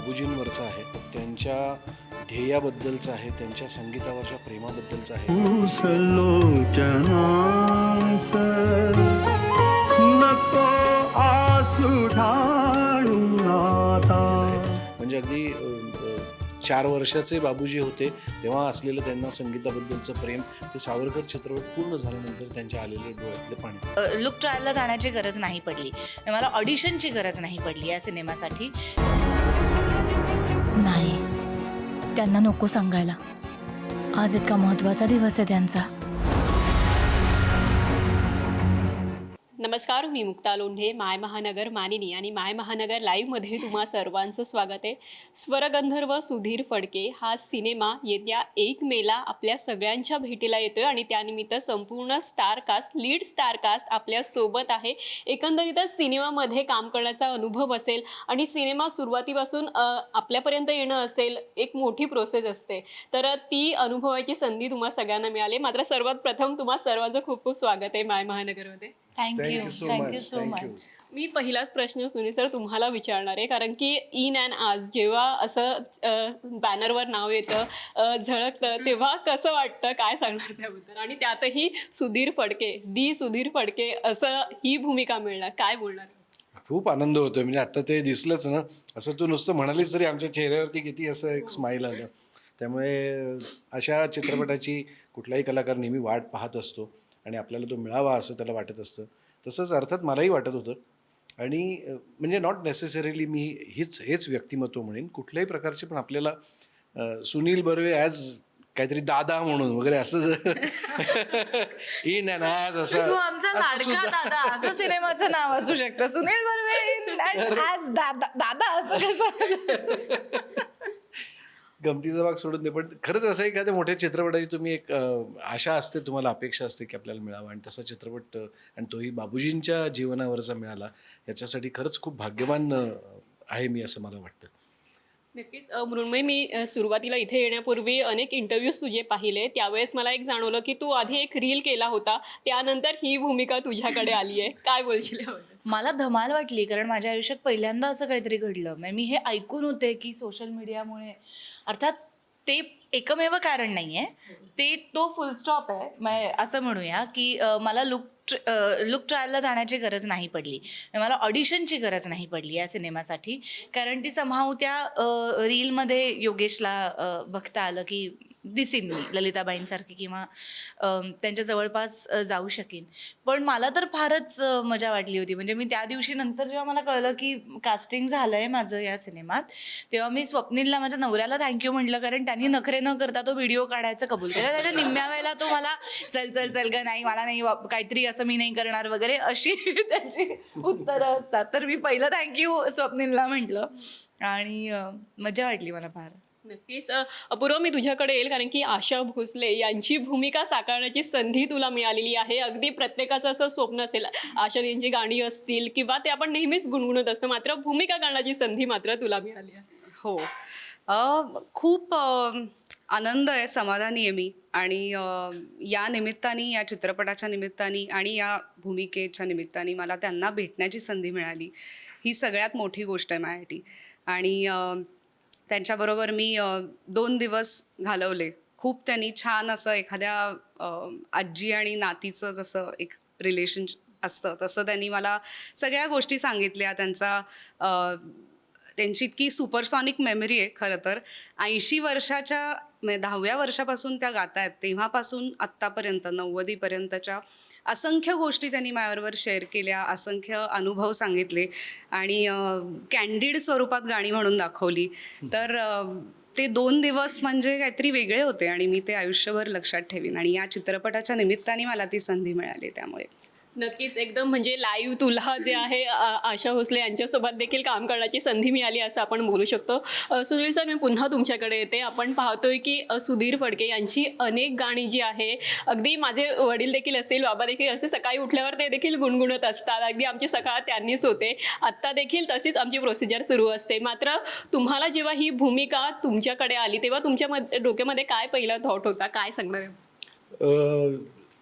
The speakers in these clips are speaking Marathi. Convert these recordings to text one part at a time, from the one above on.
बाबूजींवरचा आहे त्यांच्या ध्येयाबद्दलचं आहे त्यांच्या संगीतावरच्या प्रेमाबद्दलचं आहे. म्हणजे अगदी चार वर्षाचे बाबूजी होते तेव्हा असलेलं त्यांना संगीताबद्दलचं प्रेम ते सावरकर चित्रपट पूर्ण झाल्यानंतर त्यांच्या आलेले डोळ्यातले पाणी. लुक ट्रायलला जाण्याची गरज नाही पडली. मला ऑडिशनची गरज नाही पडली या सिनेमासाठी. नाही. त्यांना नको सांगायला. आज इतका महत्त्वाचा दिवस आहे त्यांचा. नमस्कार मी मुक्ता लोंढे माय महानगर मानिनी आणि माय महानगर लाईव्हमध्ये तुम्हा सर्वांचं स्वागत आहे. स्वरगंधर्व सुधीर फडके हा सिनेमा येत्या एक मेला आपल्या सगळ्यांच्या भेटीला येतोय आणि त्यानिमित्त संपूर्ण star cast lead star cast आपल्यासोबत आहे. एकंदरीतच सिनेमामध्ये काम करण्याचा अनुभव असेल आणि सिनेमा सुरुवातीपासून आपल्यापर्यंत येणं असेल एक मोठी प्रोसेस असते. तर ती अनुभवाची संधी तुम्हा सगळ्यांना मिळाली. मात्र सर्वात प्रथम तुम्हा सर्वांचं खूप खूप स्वागत आहे माय महानगरमध्ये. Thank you Thank you. so thank you much. So. Much मी पहिलाच प्रश्न सुनील सर तुम्हाला विचारणार आहे कारण की इन अँड आज जेव्हा असं बॅनरवर नाव येतं झळकतं तेव्हा कसं वाटतं काय सांगणार त्याबद्दल? आणि त्यातही सुधीर फडके दी सुधीर फडके असं ही भूमिका मिळणार काय बोलणार? खूप आनंद होतोय म्हणजे आता ते दिसलंच ना असं तू नुसतं म्हणालीस तरी आमच्या चेहऱ्यावरती किती असं एक स्माईल आलं. त्यामुळे अशा चित्रपटाची कुठलाही कलाकार नेहमी वाट पाहत असतो. आणि आपल्याला तो मिळावा असं त्याला वाटत असतं. तसंच अर्थात मलाही वाटत होतं. आणि म्हणजे नॉट नेसेसरीली मी हीच हेच व्यक्तिमत्व म्हणेन. कुठल्याही प्रकारचे पण आपल्याला सुनील बर्वे ॲज काहीतरी दादा म्हणून वगैरे असं इन अँड ॲज असं सिनेमाचं नाव असू शकतं. सुनील बर्वे दादा दादा असं कसं? गमतीचा भाग सोडून दे. पण खरंच असं एखाद्या मोठ्या चित्रपटाची तुम्ही एक आशा असते तुम्हाला अपेक्षा असते की आपल्याला मिळावा. आणि तसा चित्रपट आणि तोही बाबूजींच्या जीवनावरचा मिळाला याच्यासाठी खरंच खूप भाग्यवान आहे मी असं मला वाटतं. नक्कीच. मृण्मयी मी सुरुवातीला इथे येण्यापूर्वी अनेक इंटरव्ह्यूज तुझे पाहिले. त्यावेळेस मला एक जाणवलं की तू आधी एक रील केला होता. त्यानंतर ही भूमिका तुझ्याकडे आली आहे. काय बोलशील? मला धमाल वाटली कारण माझ्या आयुष्यात पहिल्यांदा असं काहीतरी घडलं. म्हणजे मी हे ऐकून होते की सोशल मीडियामुळे अर्थात ते एकमेव कारण नाही आहे ते तो फुल स्टॉप आहे. म्हणजे असं म्हणूया की मला लुक लुक ट्रायलला जाण्याची गरज नाही पडली. मला ऑडिशनची गरज नाही पडली या सिनेमासाठी. कारण ती समाव त्या रीलमध्ये योगेशला बघता आलं की दिसेन मी ललिताबाईंसारखी किंवा त्यांच्या जवळपास जाऊ शकेन. पण मला तर फारच मजा वाटली होती. म्हणजे मी त्या दिवशी नंतर जेव्हा मला कळलं की कास्टिंग झालं आहे माझं या सिनेमात तेव्हा मी स्वप्नीलला माझ्या नवऱ्याला थँक्यू म्हटलं. कारण त्यांनी नखरे न करता तो व्हिडिओ काढायचं कबूल केलं. त्याच्या निम्म्या वेळेला तो मला चल चल चल ग नाही मला नाही काहीतरी असं मी नाही करणार वगैरे अशी त्याची उत्तरं असतात. तर मी पहिलं थँक्यू स्वप्नीलला म्हटलं. आणि मजा वाटली मला फार. नक्कीच. अपूर्व मी तुझ्याकडे येईल कारण की आशा भोसले यांची भूमिका साकारण्याची संधी तुला मिळालेली आहे. अगदी प्रत्येकाचं असं स्वप्न असेल आशा यांची गाणी असतील किंवा ते आपण नेहमीच गुणगुणत असतो मात्र भूमिका करण्याची संधी मात्र तुला मिळाली आहे. हो. खूप आनंद आहे समाधानी आहे मी आणि या निमित्ताने या चित्रपटाच्या निमित्ताने आणि या भूमिकेच्या निमित्ताने मला त्यांना भेटण्याची संधी मिळाली. ही सगळ्यात मोठी गोष्ट आहे माझ्यासाठी. आणि त्यांच्याबरोबर मी दोन दिवस घालवले. खूप त्यांनी छान असं एखाद्या आजी आणि नातीचं जसं एक रिलेशन असतं तसं त्यांनी मला सगळ्या गोष्टी सांगितल्या. त्यांचा त्यांची इतकी सुपरसॉनिक मेमरी आहे खरं तर. ऐंशी वर्षाच्या म्हणजे दहाव्या वर्षापासून त्या गात आहेत. तेव्हापासून आत्तापर्यंत नव्वदीपर्यंतच्या असंख्य गोष्टी त्यांनी माझ्याबरोबर शेअर केल्या असंख्य अनुभव सांगितले आणि कॅन्डिड स्वरूपात गाणी म्हणून दाखवली. तर ते दोन दिवस म्हणजे काहीतरी वेगळे होते आणि मी ते आयुष्यभर लक्षात ठेवीन आणि या चित्रपटाच्या निमित्ताने मला ती संधी मिळाली त्यामुळे. नक्कीच एकदम म्हणजे लाईव्ह तुला जे आहे आशा भोसले यांच्यासोबत देखील काम करण्याची संधी मिळाली असं आपण बोलू शकतो. सुनील सर मी पुन्हा तुमच्याकडे येते. आपण पाहतोय की सुधीर फडके यांची अनेक गाणी जी आहे अगदी माझे वडील देखील असेल बाबा देखील असे सकाळी उठल्यावर ते देखील गुणगुणत असतात. अगदी आमची सकाळ त्यांनीच होते. आत्ता देखील तशीच आमची प्रोसिजर सुरू असते. मात्र तुम्हाला जेव्हा ही भूमिका तुमच्याकडे आली तेव्हा तुमच्या डोक्यामध्ये काय पहिला थॉट होता? काय सांगणार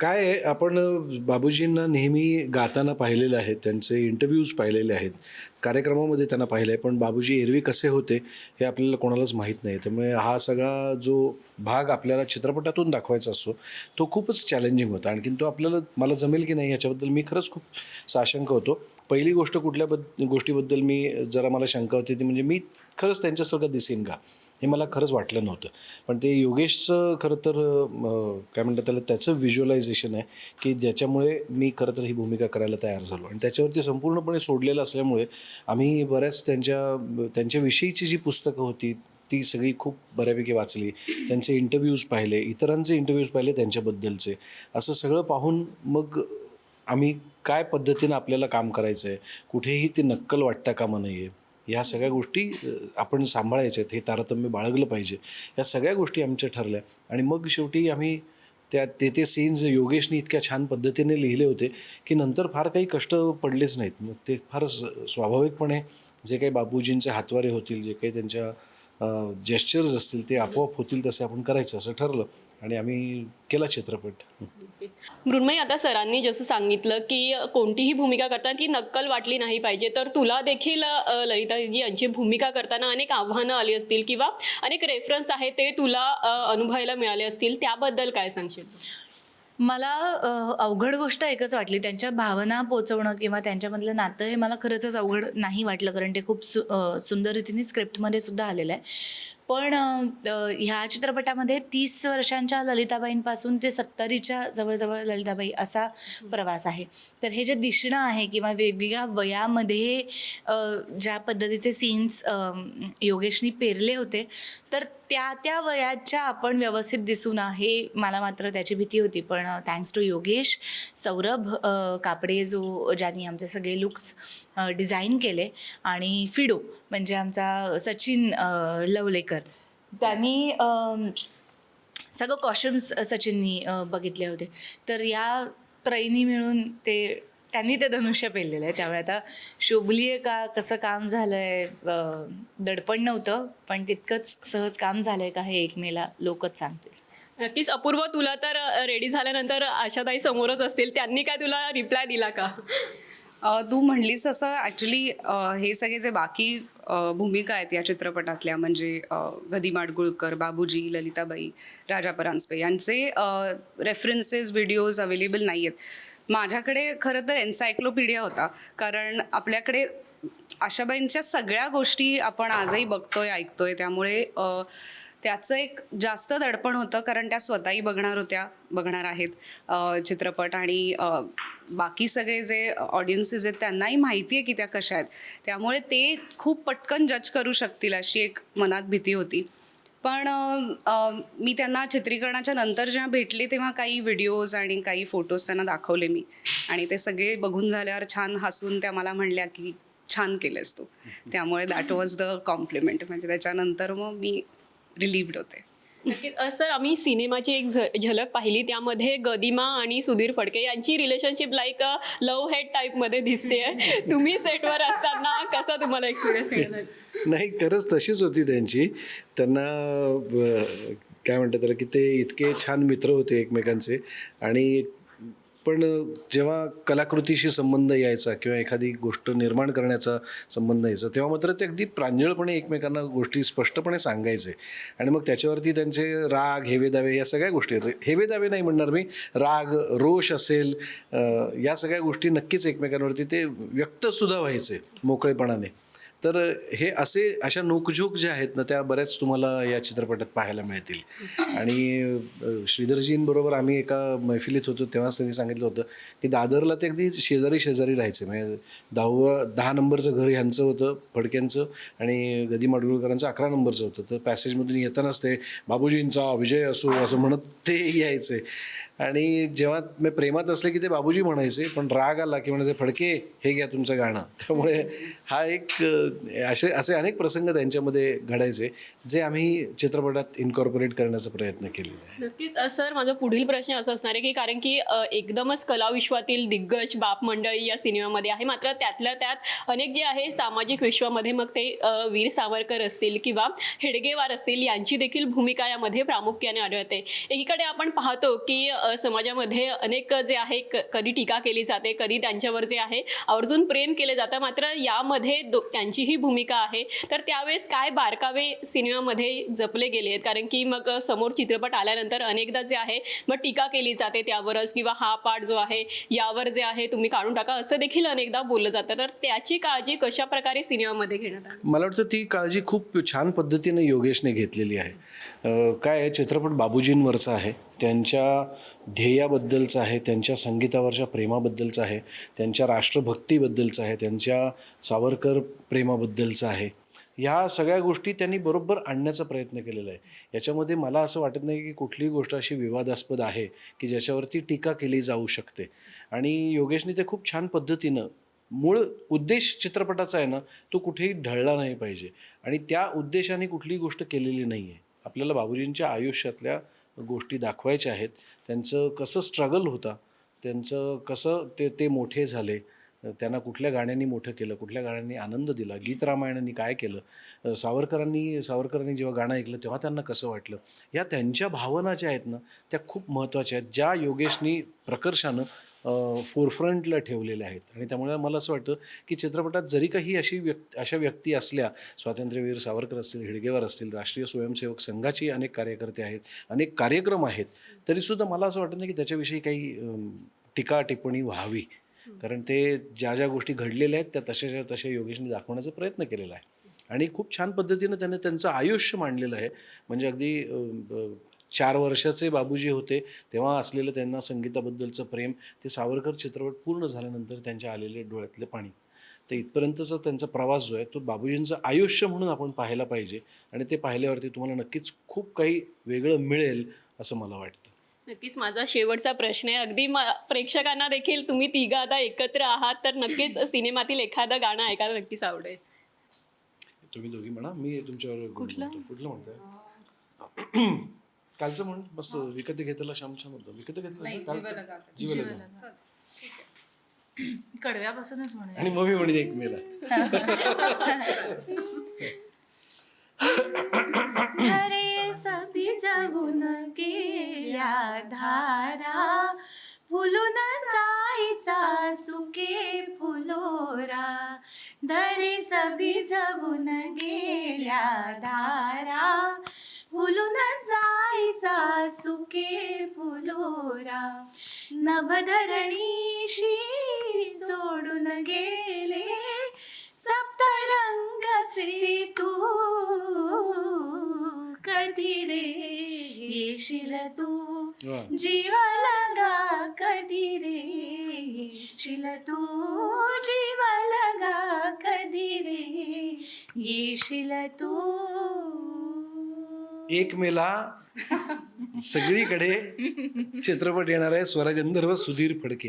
काय आहे आपण बाबूजींना नेहमी गाताना पाहिलेलं आहे त्यांचे इंटरव्ह्यूज पाहिलेले आहेत कार्यक्रमामध्ये त्यांना पाहिलं आहे पण बाबूजी एरवी कसे होते हे आपल्याला कोणालाच माहीत नाही. त्यामुळे हा सगळा जो भाग आपल्याला चित्रपटातून दाखवायचा असतो तो खूपच चॅलेंजिंग होता. आणखीन तो आपल्याला मला जमेल की नाही याच्याबद्दल मी खरंच खूप साशंक होतो. पहिली गोष्ट कुठल्या बद्द गोष्टीबद्दल मी जरा मला शंका होती ती म्हणजे मी खरंच त्यांच्यासारखं दिसेन का? हे मला खरंच वाटलं नव्हतं. पण ते योगेशचं खरं तर काय म्हणतात त्याला त्याचं व्हिज्युअलायझेशन आहे की ज्याच्यामुळे मी खरं तर ही भूमिका करायला तयार झालो. आणि त्याच्यावरती संपूर्णपणे सोडलेलं असल्यामुळे आम्ही बऱ्याच त्यांच्या त्यांच्याविषयीची जी पुस्तकं होती ती सगळी खूप बऱ्यापैकी वाचली. त्यांचे इंटरव्ह्यूज पाहिले इतरांचे इंटरव्ह्यूज पाहिले त्यांच्याबद्दलचे. असं सगळं पाहून मग आम्ही काय पद्धतीनं आपल्याला काम करायचं आहे कुठेही ते नक्कल वाटता कामा नये. आहे ह्या सगळ्या गोष्टी आपण सांभाळायच्या आहेत हे तारतम्य बाळगलं पाहिजे. ह्या सगळ्या गोष्टी आमच्या ठरल्या. आणि मग शेवटी आम्ही त्या ते ते सीन्स योगेशनी इतक्या छान पद्धतीने लिहिले होते की नंतर फार काही कष्ट पडलेच नाहीत. मग ते फार स- स्वाभाविकपणे जे काही बाबूजींचे हातवारे होतील जे काही त्यांच्या जेस्चर्स असतील ते आपोआप होतील तसे आपण करायचं असं ठरलं. आणि आम्ही केला चित्रपट. मृण्मयी आता सरांनी जसं सांगितलं की कोणतीही भूमिका करताना ती नक्कल वाटली नाही पाहिजे. तर तुला देखील ललिताजी यांची भूमिका करताना अनेक आव्हानं आली असतील किंवा अनेक रेफरन्स आहेत ते तुला अनुभवायला मिळाले असतील. त्याबद्दल काय सांगशील? मला अवघड गोष्ट एकच वाटली. त्यांच्या भावना पोचवणं किंवा त्यांच्यामधलं नातं हे मला खरंच अवघड नाही वाटलं कारण ते खूप सु सुंदर रीतीने स्क्रिप्टमध्ये सुद्धा आलेलं आहे. पण ह्या चित्रपटामध्ये तीस वर्षांच्या ललिताबाईंपासून ते सत्तरीच्या जवळजवळ ललिताबाई असा प्रवास आहे. तर हे जे दिसणं आहे किंवा वेगवेगळ्या वयामध्ये ज्या पद्धतीचे सीन्स योगेशनी पेरले होते तर त्या त्या वयाच्या आपण व्यवस्थित दिसू ना हे मला मात्र त्याची भीती होती पण थँक्स टू योगेश सौरभ कापडे जो ज्यांनी आमचे सगळे लुक्स डिझाईन केले आणि फिडो म्हणजे आमचा सचिन लवलेकर. त्यांनी सगळं कॉस्ट्युम्स सचिननी बघितले होते. तर या त्रयीनी मिळून ते त्यांनी ते धनुष्य पेरलेलं आहे. त्यामुळे आता शोभली आहे का कसं काम झालं आहे दडपण नव्हतं पण तितकंच सहज काम झालं आहे का हे एकमेला लोकच सांगतील. नक्कीच. अपूर्व तुला तर रेडी झाल्यानंतर आशाताई समोरच असतील. त्यांनी काय तुला रिप्लाय दिला का? तू म्हणलीस असं ॲक्च्युली हे सगळे जे बाकी भूमिका आहेत या चित्रपटातल्या म्हणजे गदी माडगुळकर बाबूजी ललिताबाई राजा परांजपे यांचे रेफरन्सेस व्हिडिओज अवेलेबल नाही आहेत माझ्याकडे खरं तर एन्सायक्लोपीडिया होता. कारण आपल्याकडे आशाबाईंच्या सगळ्या गोष्टी आपण आजही बघतोय ऐकतोय. त्यामुळे त्याचं एक जास्त दडपण होतं कारण त्या स्वतःही बघणार होत्या बघणार आहेत चित्रपट. आणि बाकी सगळे जे ऑडियन्सेस आहेत त्यांनाही माहिती आहे की त्या कशा आहेत. त्यामुळे ते खूप पटकन जज करू शकतील अशी एक मनात भीती होती. पण मी त्यांना चित्रीकरणाच्या नंतर जेव्हा भेटले तेव्हा काही व्हिडिओज आणि काही फोटोज त्यांना दाखवले मी. आणि ते सगळे बघून झाल्यावर छान हसून त्या मला म्हणल्या की छान केलंस तू. त्यामुळे दॅट वॉज द कॉम्प्लिमेंट म्हणजे त्याच्यानंतर मग मी रिलीव्ड होते. सर आम्ही सिनेमाची एक झ झलक पाहिली. त्यामध्ये गदिमा आणि सुधीर फडके यांची रिलेशनशिप लाईक लव्ह हेड टाईपमध्ये दिसते तुम्ही सेटवर असताना कसा तुम्हाला एक्सपिरियन्स नाही खरंच तशीच होती त्यांची. त्यांना काय म्हणतात त्याला की ते इतके छान मित्र होते एकमेकांचे. आणि पण जेव्हा कलाकृतीशी संबंध यायचा किंवा एखादी गोष्ट निर्माण करण्याचा संबंध यायचा तेव्हा मात्र ते अगदी प्रांजळपणे एकमेकांना गोष्टी स्पष्टपणे सांगायचे. आणि मग त्याच्यावरती त्यांचे राग हेवेदावे या सगळ्या गोष्टी हेवेदावे नाही म्हणणार मी राग रोष असेल या सगळ्या गोष्टी नक्कीच एकमेकांवरती ते व्यक्तसुद्धा व्हायचे मोकळेपणाने. तर हे असे अशा नोकझोक ज्या आहेत ना त्या बऱ्याच तुम्हाला या चित्रपटात पाहायला मिळतील. आणि श्रीधरजींबरोबर आम्ही एका मैफिलीत होतो तेव्हाच त्यांनी सांगितलं होतं की दादरला ते अगदी शेजारी शेजारी राहायचे. म्हणजे दहावं दहा नंबरचं घर ह्यांचं होतं फडक्यांचं आणि गदी माडगुळकरांचं अकरा नंबरचं होतं. तर पॅसेजमधून येतानाच ते बाबूजींचा विजय असो असं म्हणत ते यायचे. आणि जेव्हा मी प्रेमात असले की ते बाबूजी म्हणायचे पण राग आला की म्हणायचे फडके हे घ्या तुमचं गाणं. त्यामुळे हा एक असे असे अनेक प्रसंग त्यांच्यामध्ये घडायचे जे आम्ही चित्रपटात इन्कॉर्पोरेट करण्याचा प्रयत्न केलेला आहे. नक्कीच. सर माझा पुढील प्रश्न असा असणार आहे की कारण की एकदमच कलाविश्वातील दिग्गज बाप मंडळी या सिनेमामध्ये आहे. मात्र त्यातल्या त्यात अनेक जे आहे सामाजिक विश्वामध्ये मग ते वीर सावरकर असतील किंवा हेडगेवार असतील यांची देखील भूमिका यामध्ये प्रामुख्याने आढळते. एकीकडे आपण पाहतो की समाजामध्ये अनेक जे आहे क कधी टीका केली जाते कधी त्यांच्यावर जे आहे आवर्जून प्रेम केले जातं. मात्र यामध्ये दो त्यांचीही भूमिका आहे. तर त्यावेळेस काय बारकावे सिनेमामध्ये जपले गेले आहेत? कारण की मग समोर चित्रपट आल्यानंतर अनेकदा जे आहे मग टीका केली जाते त्यावरच किंवा हा पाठ जो आहे यावर जे आहे तुम्ही काढून टाका. असं देखील अनेकदा बोललं जातं. तर त्याची काळजी कशा प्रकारे सिनेमामध्ये घेण्यात मला वाटतं ती काळजी खूप छान पद्धतीने योगेशने घेतलेली आहे. काय चित्रपट बाबूजींवरचा आहे. त्यांच्या ध्येयाबद्दलचा आहे त्यांच्या संगीतावरच्या प्रेमाबद्दलचा आहे त्यांच्या राष्ट्रभक्तीबद्दलचा आहे त्यांच्या सावरकर प्रेमाबद्दलचा आहे. ह्या सगळ्या गोष्टी त्यांनी बरोबर आणण्याचा प्रयत्न केलेला आहे. याच्यामध्ये मला असं वाटत नाही की कुठलीही गोष्ट अशी विवादास्पद आहे की ज्याच्यावरती टीका केली जाऊ शकते. आणि योगेशने ते खूप छान पद्धतीनं मूळ उद्देश चित्रपटाचा आहे ना तो कुठेही ढळला नाही पाहिजे. आणि त्या उद्देशाने कुठलीही गोष्ट केलेली नाही आहे आपल्याला बाबूजींच्या आयुष्यातल्या गोष्टी दाखवायच्या आहेत. त्यांचं कसं स्ट्रगल होता त्यांचं कसं ते ते मोठे झाले त्यांना कुठल्या गाण्यांनी मोठं केलं कुठल्या गाण्यांनी आनंद दिला गीत रामायणांनी काय केलं सावरकरांनी सावरकरांनी जेव्हा गाणं ऐकलं तेव्हा त्यांना कसं वाटलं? या त्यांच्या भावना ज्या आहेत ना त्या खूप महत्त्वाच्या आहेत. ज्या योगेशनी प्रकर्षानं फोरफ्रंटला ठेवलेल्या आहेत. आणि त्यामुळे मला असं वाटतं की चित्रपटात जरी काही अशी व्यक् अशा व्यक्ती असल्या स्वातंत्र्यवीर सावरकर असतील हेडगेवार असतील राष्ट्रीय स्वयंसेवक संघाचे अनेक कार्यकर्ते आहेत अनेक कार्यक्रम आहेत तरीसुद्धा मला असं वाटत नाही की त्याच्याविषयी काही टीका टिप्पणी व्हावी. कारण ते ज्या ज्या गोष्टी घडलेल्या आहेत त्या तशाच्या तशा योगेशने दाखवण्याचा प्रयत्न केलेला आहे. आणि खूप छान पद्धतीनं त्याने त्यांचं आयुष्य मांडलेलं आहे. म्हणजे अगदी चार वर्षाचे बाबूजी होते तेव्हा असलेलं त्यांना संगीताबद्दलचं प्रेम ते सावरकर चित्रपट पूर्ण झाल्यानंतर त्यांच्या आलेले डोळ्यातले पाणी. तर इथपर्यंतचा त्यांचा प्रवास जो आहे तो बाबूजींचं आयुष्य म्हणून आपण पाहायला पाहिजे आणि ते पाहिल्यावरती तुम्हाला नक्कीच खूप काही वेगळं मिळेल असं मला वाटतं. नक्कीच माझा शेवटचा प्रश्न आहे. अगदी प्रेक्षकांना देखील तुम्ही तिघं आता एकत्र आहात तर नक्कीच सिनेमातील एखादं गाणं ऐकायला नक्कीच आवडेल. तुम्ही दोघी म्हणा मी तुमच्यावर कुठलं? कुठलं म्हणताय? कालचं म्हण मस्त विकत घेतला श्याम छान होतं. विकत घेतलं जीवलगा कडव्यापासूनच म्हणूया. आणि मग मी म्हणे एक मेला. धरे सभी जगून गेल्या धारा फुलून जायचा सुके फुलोरा धरे सभी गेल्या धारा फुलून जायचा सुके फुलोरा. नभधरणीशी सोडून गेले सप्तरंग श्री तू. कधी रे येशील तू? वा. जीव लगा कधी रे? येशील तू जीव लगा कधी रे? येशील तू. एक मेला सगळीकडे चित्रपट येणार आहे स्वरगंधर्व सुधीर फडके.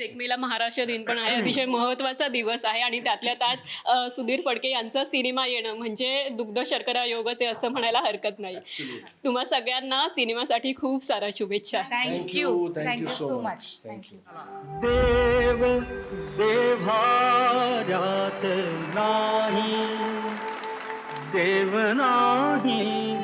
एक मेला महाराष्ट्र दिन पण आहे. अतिशय महत्त्वाचा दिवस आहे आणि त्यातल्या त्यात अ, सुधीर फडके यांचा सिनेमा येणं म्हणजे दुग्ध शर्करा योगच आहे असं म्हणायला हरकत नाही. तुम्हा सगळ्यांना सिनेमासाठी खूप साऱ्या शुभेच्छा. Thank you Thank you, thank you thank you so so much. Much you. देव नाही. देव नाही